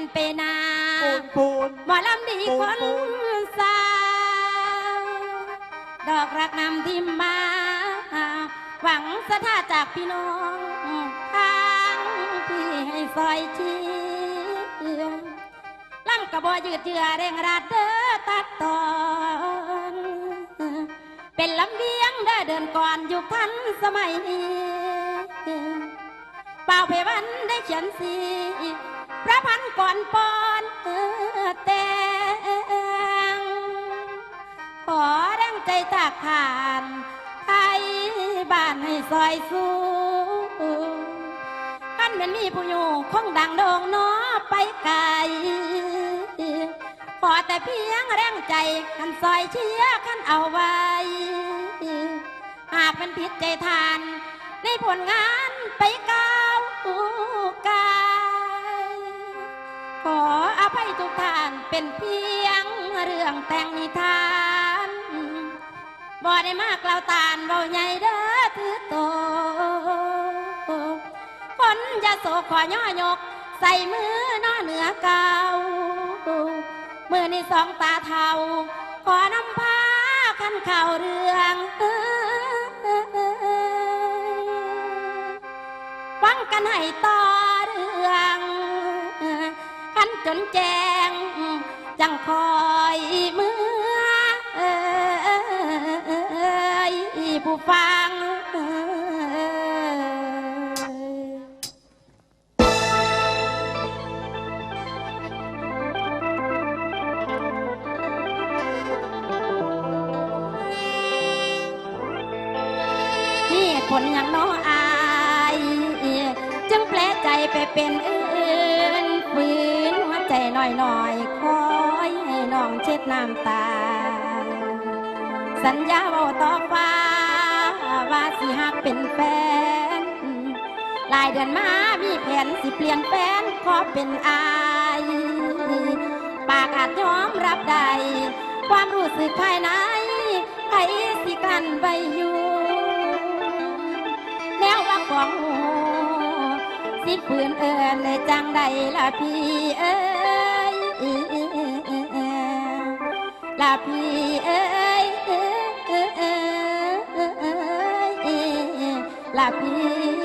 กันไปนาปูนปูนหมอลำดีคนสาวดอกรักนำทิมมา หวังสถาจากพี่น้องทางพี่ให้ซอยเชียร์ลั่งกระบอยืดเยือเร่งรัดเด้อตัดตอนเป็นลำเลียงเด้อเดินก่อนยุคทันสมัยนี้เป่าเพวันได้เขียนสี พระพันก่อนปอนเออแต่งขอแรงใจตากผ่านไทยบ้านให้ซอยสู้ขันเป็นมีผู้อยู่คงดังโด่งน้อไปไกลขอแต่เพียงแรงใจขันซอยเชียร์ขันเอาไว้ หากเป็นผิดใจทานในผลงานไปไก้า ออภัยทุกท่านเป็นเพียงเรื่องแต่งนิทานบ่ได้มากเล่าตานเบาใหญ่เด้อถือโตคนจะโศกขอย่อยก ใส่มือน้อเหนือเก่ามือนี่สองตาเทาขอนำพาขันเข่าเรื่องฟังกันให้ต่อ จนแจง จังคอยเมื่อผู้ฟังนี่เหตุผลอย่างน้องอาย จึงแปลใจไปเป็น น่อยน่อยๆคอยให้น้องเช็ดน้ำตา สัญญาว่าต่อฟ้าว่าสิหักเป็นแฟนหลายเดือนมามีแผนสิเปลี่ยนแฟนขอเป็นอาย ปากอาจยอมรับได้ความรู้สึกภายในใครสิกลั้นไว้อยู่แนวว่าของหูสิปืนเอินเลยจังใดละพี่เอ้ ล่ะพี่เอ้ยล่ะพี่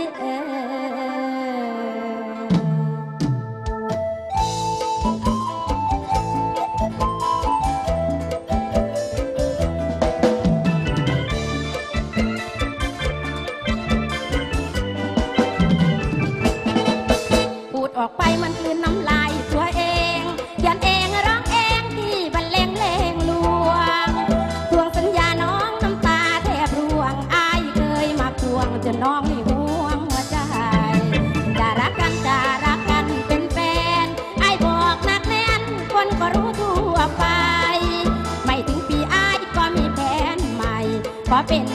ข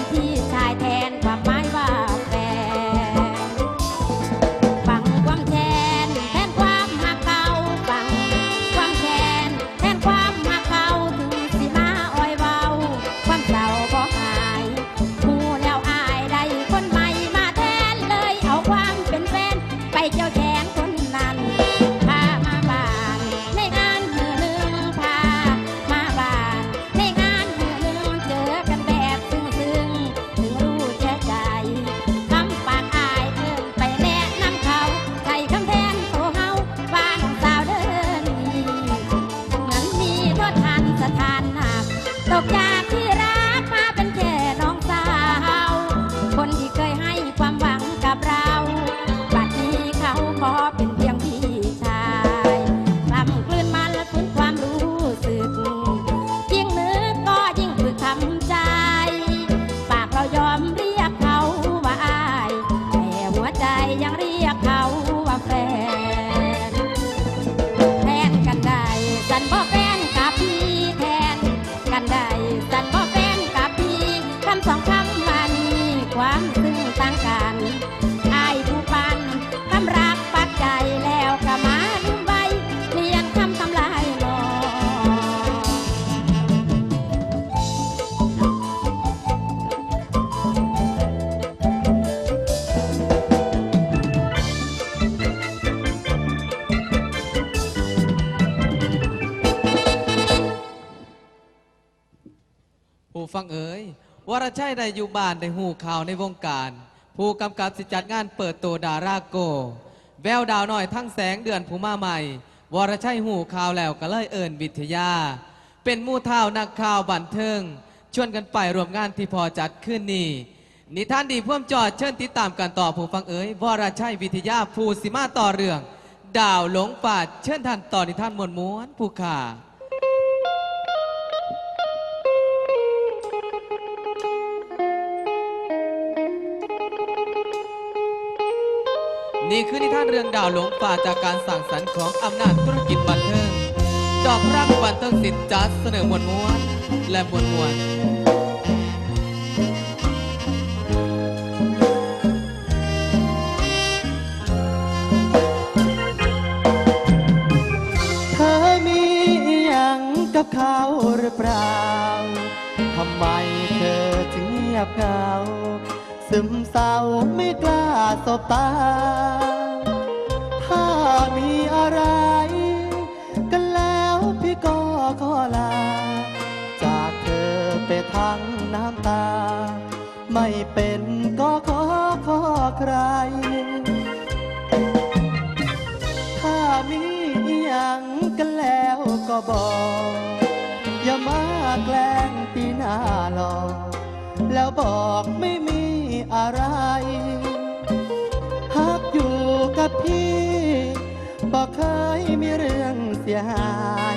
นี้ ได้อยู่บ้านได้หูข่าวในวงการ ผู้กำกับสิจัดงานเปิดตัวดาราโก แววดาวน้อยทั้งแสงเดือนผู้มาใหม่ วรชัยหูข่าวแล้วก็เลยเอิญวิทยา เป็นมู่เท่านักข่าวบันเทิงชวนกันไปรวมงานที่พอจัดขึ้นนี่นิท่านดีพ่วมจอดเชิญติดตามกันต่อผู้ฟังเอ๋ยวรชัยวิทยาภูสิมาต่อเรื่อง ดาวหลงป่าเชิญท่านต่อนิท่านมวลม้วนผู้ข่า นี่คือนิทานเรื่องดาวหลงป่าจากการสั่งสรรค์ของอำนาจธุรกิจบันเทิงจอบรักบันเทิงสิทธิ์จัดเสนอมวลม้วนและมวลมวลเธอมีอหยังกับเขาหรือเปล่า ทำไมเธอจึงเงียบเหงา ซึมเศร้าไม่กล้าสบตา ถ้ามีอะไรกันแล้วพี่ก็ขอลา จากเธอไปทั้งน้ำตา ไม่เป็นก็ขอขอใคร ถ้ามีอหยังกันแล้วก็บอก อย่ามาแกล้งตีหน้าหลอก แล้วบอกไม่มีอะไรหากอยู่กับพี่บอกเคยมีเรื่องเสียหาย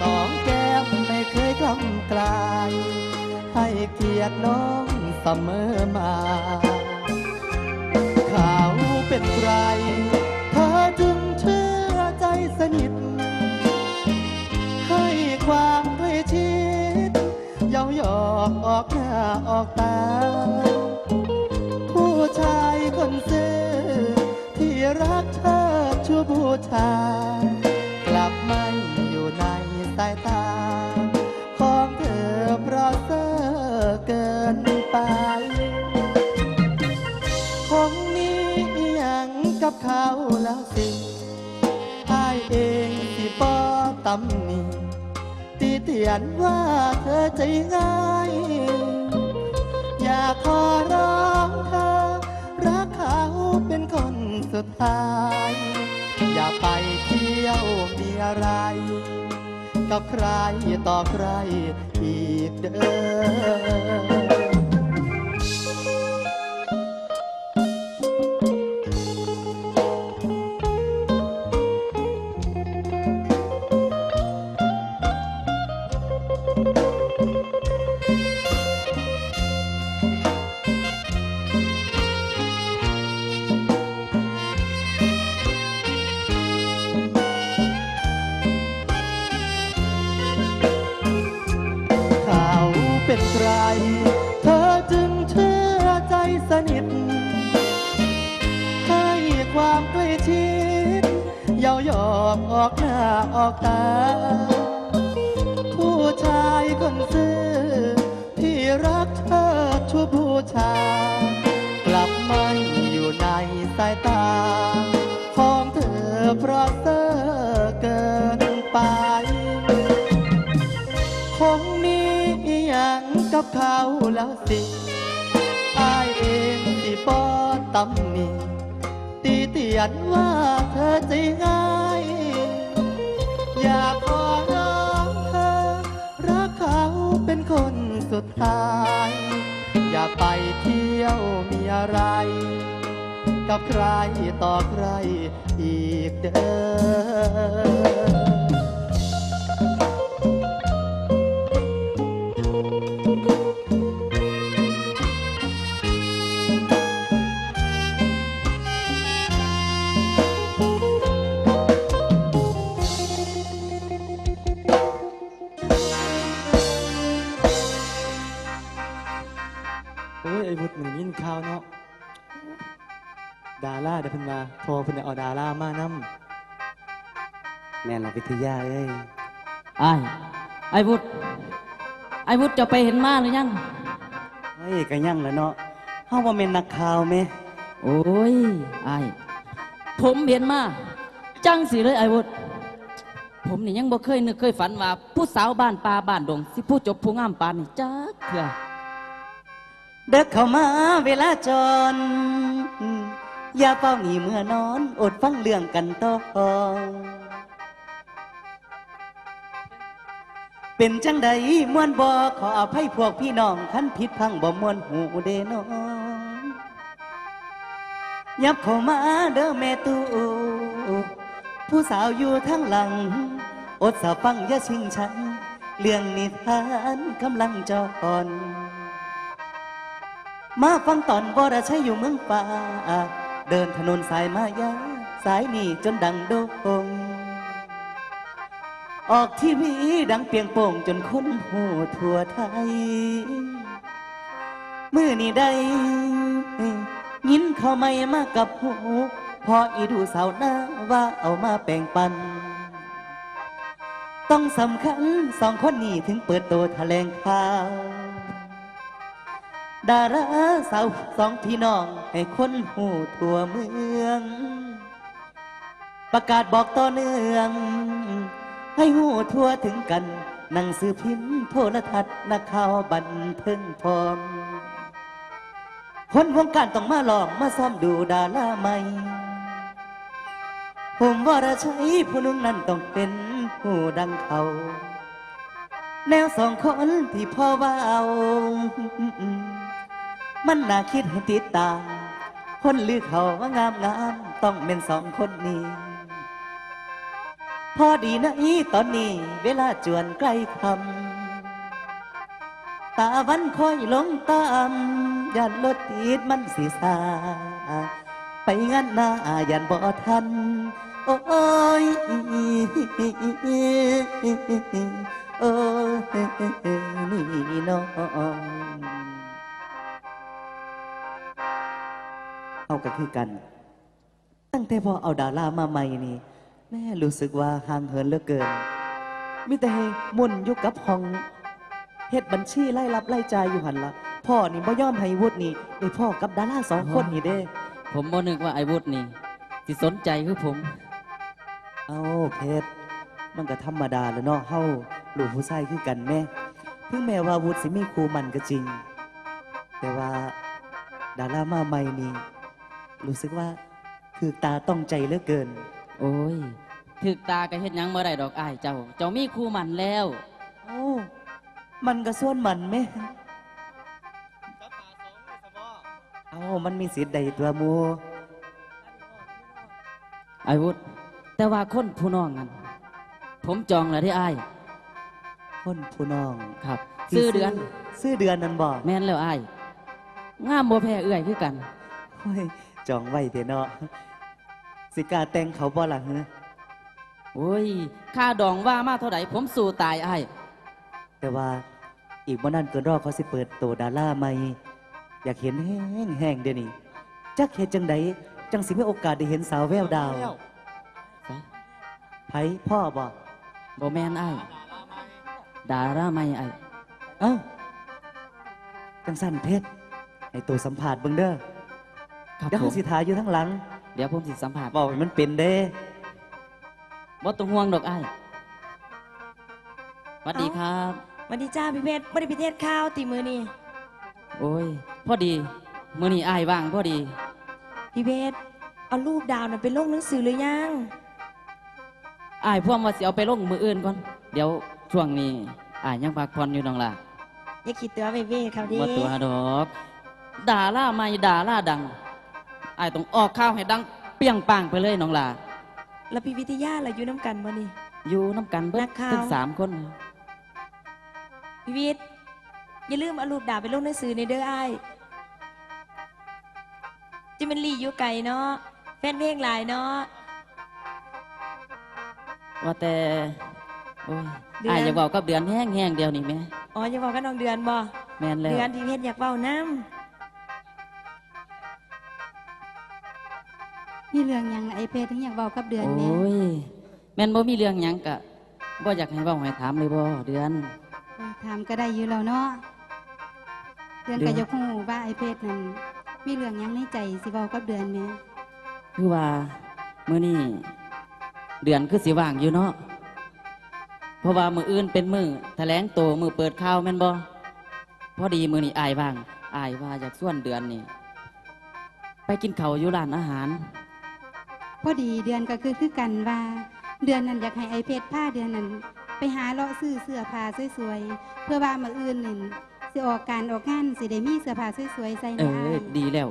สองแก้มไม่เคยกล้ำกลาย ให้เกียรติน้องเสมอมาเขา อกออกหน้าออกตา ผู้ชายคนซื่อที่รักเธอชั่วบูชากลับไม่อยู่ในสายตา ของเธอเพราะเซ่อเกินไปคงมีอหยังกับเขาแล้วสิอายเองที่ปอตำหนิตี เตียนว่าเธอใจง่าย อยากขอร้องเธอ รักเขาเป็นคนสุดท้าย อย่าไปเที่ยวมีอะไร กับใครต่อใครอีกเด้อ นิท ให้ความใกล้ชิดเย้าหยอกออกหน้าออกตา ผู้ชายคนซื่อที่รักเธอชั่วบูชา กลับไม่อยู่ในสายตา ของเธอเพราะเธอเกินไปคงมีอหยังกับเขาแล้วสิ องที่ปอตำหนิตีเตียนว่าเธอใจง่าย อยากขอร้องเธอ รักเขาเป็นคนสุดท้าย อย่าไปเที่ยวมีอะไร กับใครต่อใครอีกเด้อ อ้ยไอ้บุตรมันยินข่าวเนาะดาราเดี๋ยวเพิ่นมาพอเพิ่นได้เอาดารามานำแม่นละวิทยาเอ้ยไอ้ายไอ้วุฒไอ้วุฒจะไปเห็นมาหรือยัง เฮ้ยก็ยังแหล้วเนาะเฮาบ่แม่นนักข่าวแม่โอ้ยไอ้ายผมเห็นมา จังสิเลยไอ้วุฒผมนี่ยังบ่เคยนึกเคยฝันว่า ผู้สาวบ้านป่าบ้านดง สิผู้จบผู้งามปานนี่จักเถื่อ เด็กเข้ามาเวลาจร อย่าเป้าหนีเมื่อนอน อดฟังเรื่องกันต่อเป็นจังใดมวนบ่ขออภัยพวกพี่น้องคันผิดพังบ่มวนหูเดนอยับเข้ามาเด้อแม่ตูผู้สาวอยู่ทั้งหลัง อดสาฟังอย่าชิงฉัน เรื่องนิทานกำลังจอน มาฟังตอนบรชัยอยู่เมืองป่า เดินถนนสายมายา สายนี้จนดังโด่งออกทีวีดังเปียงโป่งจนคนหูทั่วไทย มือนี้ได้ยินเขาไม่มากับหูพออีดูสาวหน้าว่าเอามาแป่งปัน ต้องสำคัญสองคนนี้ถึงเปิดตัวแถลงข่าว ดาราสาวสองพี่น้องให้คนหูทั่วเมือง ประกาศบอกต่อเนื่อง ให้หูทั่วถึงกัน หนังสือพิมพ์โทรทัศน์นักข่าวบันเทิงพร้อมคนวงการต้องมาลองมาซ้อมดูดาราใหม่ ผมว่าราชัยผู้นุ่งนั้นต้องเป็นผู้ดังเขา แนวสองคนที่พ่อว่าเอา มันน่าคิดให้ติดตาม คนลือเขาว่างามงามต้องเป็นสองคนนี้ พอดีนะอีตอนนี้ เวลาจวนใกล้คำตาวันคอยลงตามยันรถติดมันสีสา ไปงานหน้ายันบ่ทัน โอ้ยโอ้ยนี่น้องาก็คือกัน ตั้งแต่พอเอาดารามาใหม่นี่แม่รู้สึกว่าห่างเหินเหลือเกินมิแต่ให้มุ่นอยู่กับห้องเฮ็ดบัญชีไล่รับไล่จ่ายอยู่หันละพ่อนี่บ่ยอมให้วุฒินี่ได้พ่อกับดาราสองคนนี่เด้ ผมบ่นึกว่าไอ้วุฒินี่สิสนใจคือผม เอาเพชรมันก็ธรรมดาแหล้วเนาะเฮาลูกผู้ชายคือกันแม่ถึงแม้ว่าวุฒิสิมีครูมันก็จริง แต่ว่าดารามาใหม่นี่ รู้สึกว่าคือตาต้องใจเหลือเกิน โอ้ยถึกตาก็เฮ็ดหยังบ่ได้ดอกอ้ายเจ้า เจ้ามีคู่หมันแล้วเอ้ามันก็ส่วนมันแม่เอามันมีสิทธิ์ใดตัวหมูไอ้วุฒิแต่ว่าคนผู้น้องนั้นผมจองแล้วที่อ้ายคนผู้น้องครับที่ซื้อเดือน ซื้อเดือนนั่นบอกแม่นแล้วอ้ายงามบ่แพ้เอื้อยคือกัน โอ้ย จองไว้เถอะเนาะสิกล้าแต่งเขาบ่ล่ะเฮ้โอ้ยค่าดองว่ามาเท่าไหร่ผมสู้ตายไอ้ายแต่ว่าอีกบ่นานเกินรอเขาสิเปิดตัวดาราใหม่อยากเห็นแห้งแห้งๆเดี๋ยวนี้จักเฮ็ดจังใดจังสิมีโอกาสได้เห็นสาวแววดาวไผพ่อบ่บ่แม่นไอ้ายดาราไม่ไอ้ายเอ้าจังสั่นเพชรให้ตัวสัมผัสเบิ่งเด้อ ครับเดี๋ยวผเขามสิทาอยู่ทั้งหลังเดี๋ยวผมสิสัมภาษณ์บอกให้มันเป็นเด้บ่ต้องห่วงดอกไอ้ายสวัสดีครับสวัสดีจ้าพี่เพชรบริพิเทศข้าวตีมือนี่โอ้ย พอดีมื้อนี้อ้ายว่างพอดี พี่เพชรเอารูปดาวน่ะเป็นลงหนังสือหรือยังอ้ายพวกว่าสิเอาไปลงมืออื่นก่อน เดี๋ยวช่วงนี้อ้ายยังพักผ่อนอยู่น้องล่ะอย่าคิดตัวเว่ๆครับดิบ่ตัวดอกดาราใหม่ดาราดัง อ้ายต้องออกข้าวให้ดังเปรี้ยงปังไปเลยน้องล่ะแล้วพี่วิทยาล่ะอยู่น้ำกันบ่นี่ อยู่น้ำกันเบินัดกข่าวถึงสามคนพี่วิทย์อย่าลืมเอารูปดาวไปลงหนังสือในเด้ออ้ายจิมันลีอยู่ไกลเนาะแฟนเพลงหลายเนาะ ว่าแต่โอ้ยเดือนอายอยากบอกกับเดือนแห้งแห้งๆเดียวนี่แม่อ๋ออย่าบอกกับน้องเดือนบ่แม่นแล้วเดือนพี่เพชรอยากเว้าน้ มีเรื่องหยังไอเพชรถึงอยากเบากับเดือนโอ้แม่ยแม่นบ่มีเรื่องหยังกะบ่อยากให้เว้าให้ถามเลยบ่เดือน โอ้ยถามก็ได้อยู่แล้วเนาะเดือนเดืก็อน อยากฮู้ว่าไอเพชรนั่นมีเรื่องหยังในใจสิเบากับเดือนแม่คือว่ามื้อนี้เดือนคือสิว่างอยู่เนาะราะว่ามืออื่นเป็นมือแถลงโตวมือเปิดข่าวแม่นบ่พอดีมือนี่อายบ้างอายว่าอยากส่วนเดือนนี่ไปกินเขาวอยู่ร้านอาหาร พอดีเดือนก็คือคือกันว่า เดือนนั้นอยากให้ไอเพชรผ้าเดือนนั้น ไปหาเลาะซื้อเสื้อผ้าสวยๆเพื่อว่ามาอื่นนี่สิออกการออกงานสิได้มีเสื้อผ้าสวยๆใส่เอในอ้าอยดีแล้ว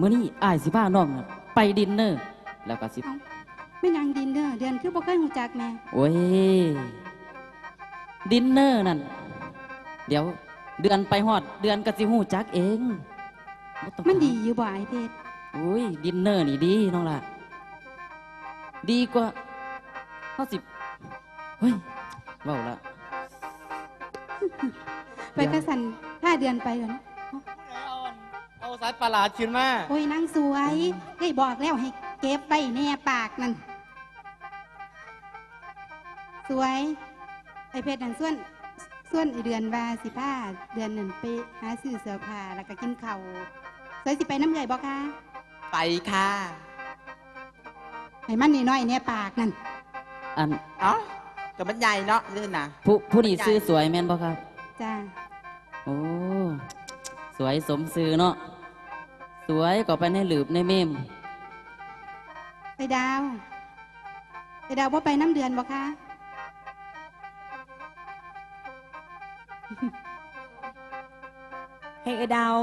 มื้อนี้อายสิพาน้องน่ะไปดินเนอร์แล้วก็สิเอ้าไม่นางดินเด้อเดือนคือบ่เคยหูจักแม่โอ้ยดินเนอร์นั่นเดี๋ยวเดือนไปฮอด เดือนก็สิฮู้จักเองบ่ต้องมันดีอยู่บ่ไอเพชรโอ้ยดินเนอร์นี่ดีน้องล่ะ ดีกว่าเฮาสิเฮ้ยเว้าละไปกระสันผ้าเดือนไปก่อนเอาสายประหลาดขึ้นมาโอ้ยนางสวยได้บอกแล้วให้เก็บไว้แน่ปากนั่น สวย ไอเพชรนั่นส่วน ส่วนไอเดือนว่าสิผ้าเดือนนั่นไปหาซื้อเสื้อผ้าแล้วก็กินข้าวสวยสิไปน้ำใหญ่บ่คะ ไปค่ะให้มันนี่น้อยๆแน่ปากนั่นอันเอ้ากับมันใหญ่เนาะนี่นะผู้ผู้นี้ซื้อสวยแม่นบ่ครับ จ้าโอ้สวยสมซื้อเนาะสวยก็ไปในหลืบในเมมไปดาวไปดาวว่าไปน้ำเดือนบ่คะให้ไอ้ดาว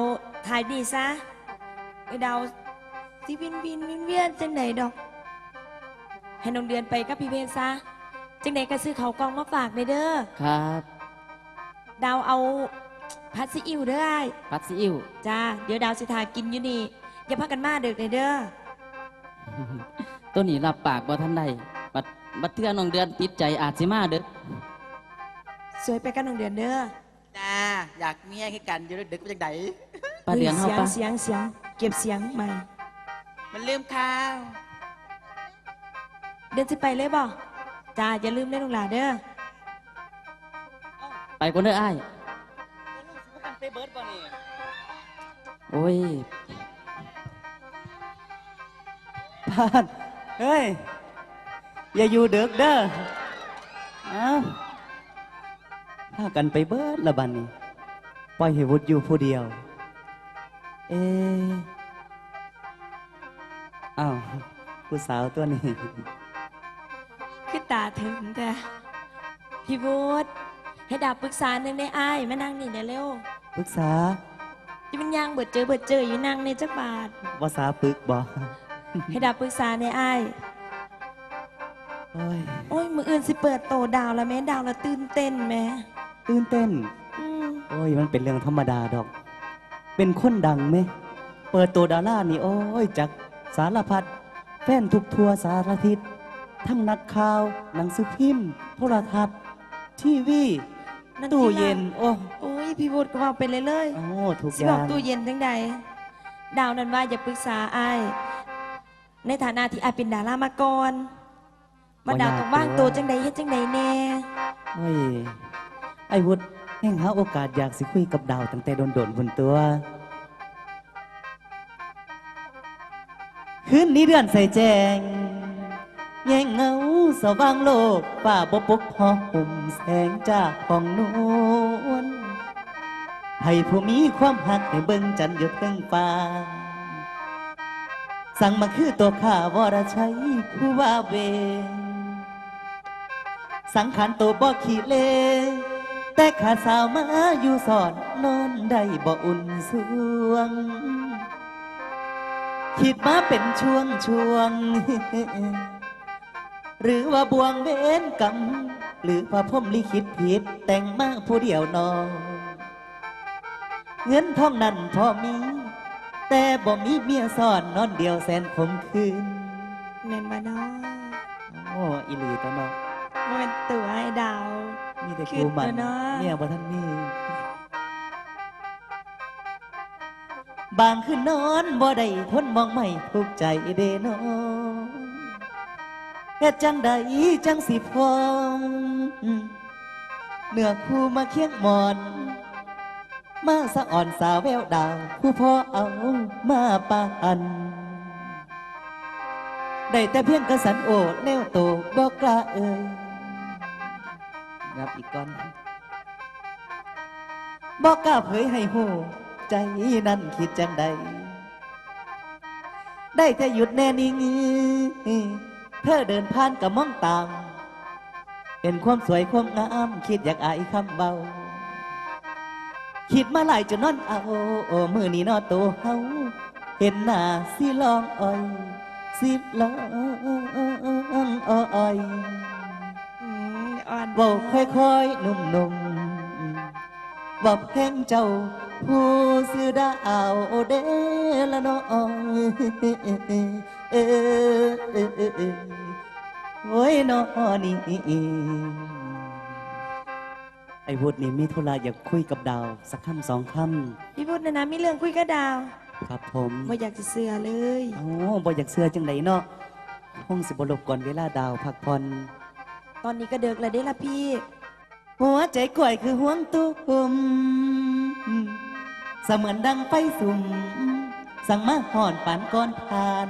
ถ่ายดีซะไอ้ดาว สิวินวินวินเวียนจังไหนดอก ให้น้องเดือนไปกับพี่เพชรซะจังไหนก็ซื้อเขาวกล่องมาฝากในเด้อครับดาวเอาพัดซีอิ๊วเด้ออ้ายพัดซีอิ๊วจ้าเดี๋ยวดาวสิทากินอยู่นี่อย่าพักกันมาเด็กเลยเด้อตัวนี้รับปากบ่ทันได้บัดบัดเทื่อน้องเดือนติดใจอาจสิมาเด้อสวยไปกันน้องเดือนเด้อจ้าอยากเมียให้กันอยู่ดึกๆไปจากไหนป้าเดือนเฮาเสียงปะเสียงเสียง เก็บเสียงใหม่ มันลืมข้าวเดือนสิไปเลยบ่จ้าอย่าลืมเล่นลูกหลานเด้อไปคนเด้ออ้ายไปเบิร์ดบ่นี่โอ้ยพานเฮ้ย อย่าอยู่เด็กเด้อเอ้าพากันไปเบิร์ดละบันนี่ปล่อยให้วุฒอยู่ผู้เดียว เอะ อ้าวผู้สาวตัวนี้ คือตาถึงแต่พี่บูดให้ดาวปรึกษาหนึ่งได้อ้ายมานั่งนี่เดี๋ยวเร็วปรึกษาจะเป็นยางเบิดเจอเบิดเจออยู่นั่งในจักบาทภาษาปึกบ่ให้ดาวปรึกษาในอ้ายโอ้ยโอ้ยมืออื่นสิเปิดโตดาวแล้วแม่ดาวแล้วตื่นเต้นแม่ตื่นเต้น อืมโอ้ย มันเป็นเรื่องธรรมดาดอก เป็นคนดังไหม เปิดตัวดารานี่ โอ้ยจาก สารพัดแฟนทุกทัวสารทิศทั้งนักข่าว หนังสือพิมพ์ โทรทัศน์ ทีวีนั่นตู้ที่เย็นว่าโอ้โอ้ยพี่บูดก็บอกไปเลยเลยโอ้ทุกสิอบอย่างกตู้เย็นจังใดดาวนั้นว่าอย่าปรึกษาอ้ายในฐานะที่อ้ายเป็นดารามาก่อนมาดาวต้องว่างตัวจังใดเฮ็ดจังใดแน่โอ้ยไอ้วุฒแห่งหาโอกาสอยากสิคุยกับดาวตั้งแต่โดนๆบนตัว คืนนี้เดือนใส่แจง แย่งเงาสว่างโลกป่าบปกพอห่มแสงจากของนวลให้ผู้มีความหักให้เบิ่งจันหยดเพิ่งฟ้า สั่งมาคือตัวข้าวรชัยผู้ว่าเว สังขารตัวบ่ขี้เล แต่ขาสาวมาอยู่สอนนอนได้บ่อุ่นสวง คิดมาเป็นช่วงช่วง หรือว่าบวงเว้นกรรมหรือว่าพรหมลิขิตผิดแต่งมาผู้เดียวนอนเงินทองนั้นพอมี แต่บ่มีเมียซ่อนนอนเดียวแสนคมคืนแม่นมาเนาะโอ้อีหลีตะเนาะบ่แม่นตัวไอ้ดาว มีแต่กูมันคิดแล้วเนาะเมียบ่ทันมี บางคืนนอนบ่ได้ทนมองไม่ทุกข์ใจเดนอเฮ็ดจังใดจังสิพองเนื้อคู่มาเคียงหมอน มาสะอ่อนสาวแววดาว ผู้พ่อเอามาปานได้แต่เพียงกระสันโอดแนวโตบอกกล้าเอ่ยงับอีกก่อนบอกกล้าเผยให้หู ใจนั้นคิดจังใด ได้แต่หยุดแน่นิ่งเธอเดินผ่านกับมองตามเห็นความสวยความงามคิดอยากอายคำเบา คิดมาหลายจนนอนเอาโอ้มือนี้นอโตเฮาเห็นหน้าสิลองอ่อยสิลองอ่อยอืมอ่อนเบาค่อยๆนุ่มๆบอกเพลงเจ้า ผู้ซื้อดาวเดละน้องเออโอ้ยน้อนี่ไอ้วุฒินี่มีธุระอยากคุยกับดาว สักคำสองคพี่พูดนะนะมีเรื่องคุยกับดาวำครับผมไม่อยากจะเสือเลย โอ้บ่อยากเสื้อจังไดเนาะคงสิบ่รบกวนเวลาดาวพักผ่อนตอนนี้ก็เดิกแล้วได้ละพี่ หัวใจก่อยคือห่วงตุ้ม สมือนดังไฟสุ่มสั่งมาห่อนปานก้อนผ่าน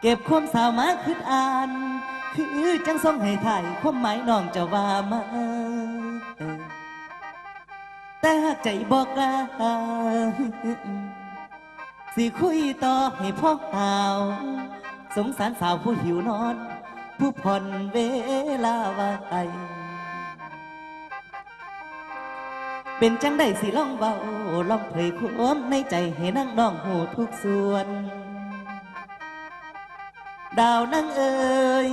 เก็บความสาวมาคืดอ่าน คือจังส่งให้ถ่ายความหมายน้องจะว่ามาแต่หากใจบอกกล้าสิคุยต่อให้พ่อหาว สงสารสาวผู้หิวนอน ผู้ผ่อนเวลาไว้ เป็นจังได้สิลองเบาลองเผยความในใจให้นั่งน้องหูทุกส่วน ดาวนั่งเอ่ย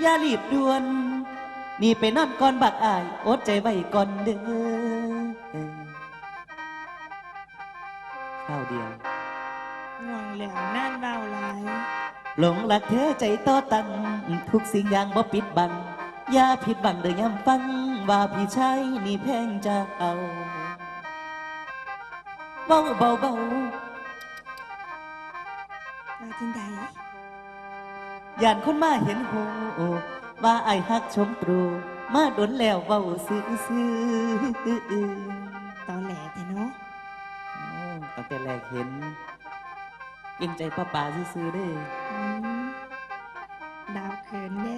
อย่ารีบด่วน นี่ไปนอนก่อนบักอายอดใจไว้ก่อนเด้อข้าวเดียวง่วงเหลืองน่านเบาหลายหลงรักเธอใจต่อตันทุกสิ่งอย่างบ่ปิดบัง อย่าผิดบังเด้อยำฟัง ว่าพี่ชายนี่แพงจะเอาเบาเบาเบามาที่ใดย่านคนมาเห็นหูว่าไอายฮักชมตรู มาดนแล้วเบาซื่อซื่อตอนแหลแต่เนาะโอ้ตั้งแต่แรกเห็นเกรงใจป้าป่าซื่อๆเด้ออืมดาวเขินเนี่ย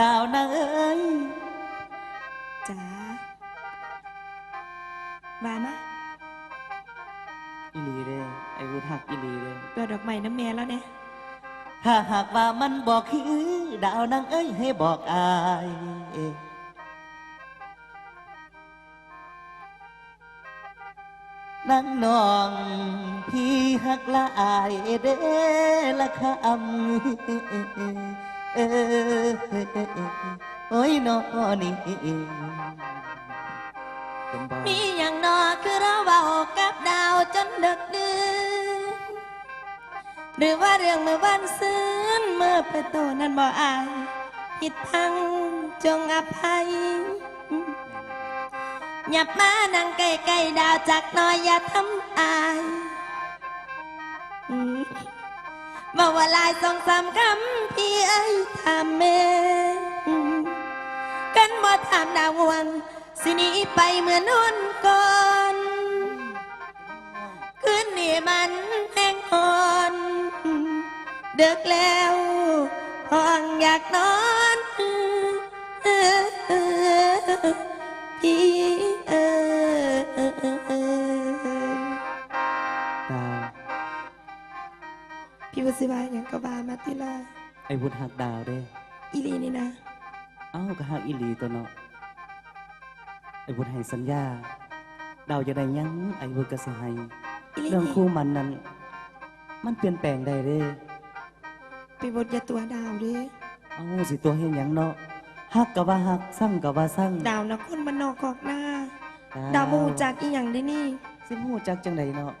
ดาวนางเอ้ยจ๋ามามาอีหลีเด้อไอ้วุฒหักอีหลีเด้อเปิดดอกไม้น้ำแม่แล้วเนี่ยถ้าหากว่ามันบอกคือดาวนางเอ้ยให้บอกอายนั่งนองพี่หักละอายเด้ละคำ เอ้ยนอนี่มีอย่างนอคือเราเบากับดาวจนดึกดื่นหรือว่าเรื่องเมื่อวันซื้นเมื่อประตูนั้นบ่อายผิดพังจงอภัยหยับมานั่งใกล้ๆดาวจากน้อยอย่าทำอาย มบอกว่าลายสองสามคำพี่เอ้ยทำเมกันบ่ถามดาวห่วงสินีไปเหมือนนุ่นก่อนคืนนี้มันแห้งหอนเดึกแล้วห้องอยากนอนพี่ พี่วสิบายอย่างกบามาติลาไอ้วุฒหักดาวเด้ออีหลีนี่นะ เอ้าก็หักอีหลีตัวเนาะไอ้วุฒให้สัญญา ดาวจะได้หยังไอ้วุฒก็สิให้อีหลีเรื่องนี่คู่มันนั้น มันเปลี่ยนแปลงได้เด้ ไปบทอยาตัวดาวเด้เอาสิตัวเห็นหยังเนาะฮักกับว่าฮักสั่งกับว่าสั่งดาวนะคนมันนอกกอกหน้า ดาวมูจากอีหยังได้นี่สิหูจักจังใดเนาะ